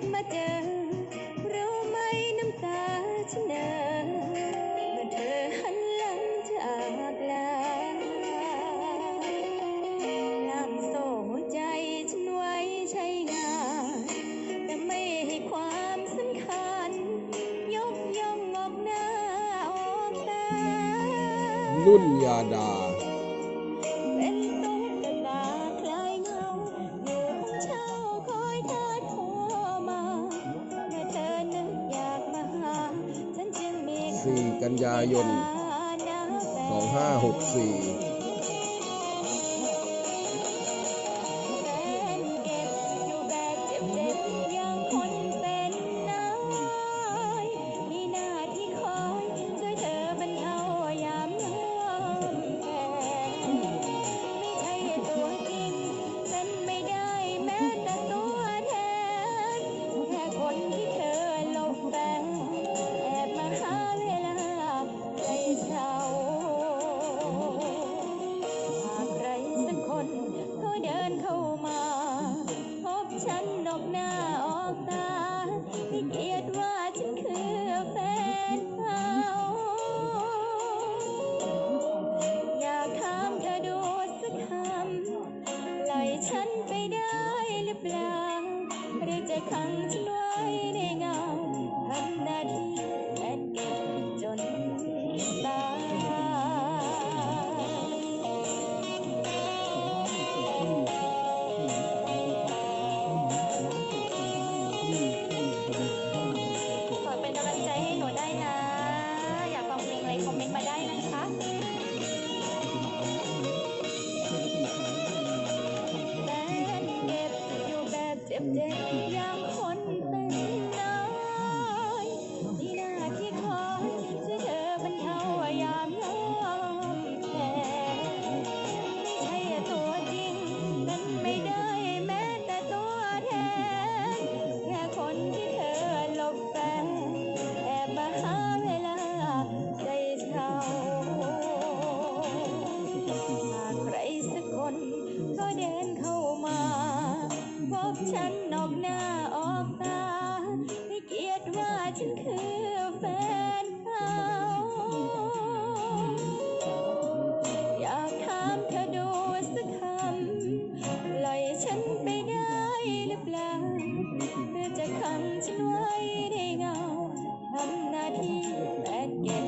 บมาเจอรู้ไหมน้ำตาฉันเดิเมื่อเธอหันหลังจากลาล่าโซ่ใจฉันไว้ใช้งาน แต่ไม่ให้ความสำคัญ ยกย่องออกหน้าออกตา นุ่นยาดา 4 กันยายน 2564 Lord. นนอกหน้าออกตา ให้เกียรว่าฉันคือแฟนเขาอยากถามเธอดูสักคำลอยฉันไปได้หรือเปล่าเพื่อจะขังฉันไว้ในเงาทำหน้าที่แฟนเก็บ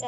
ใจ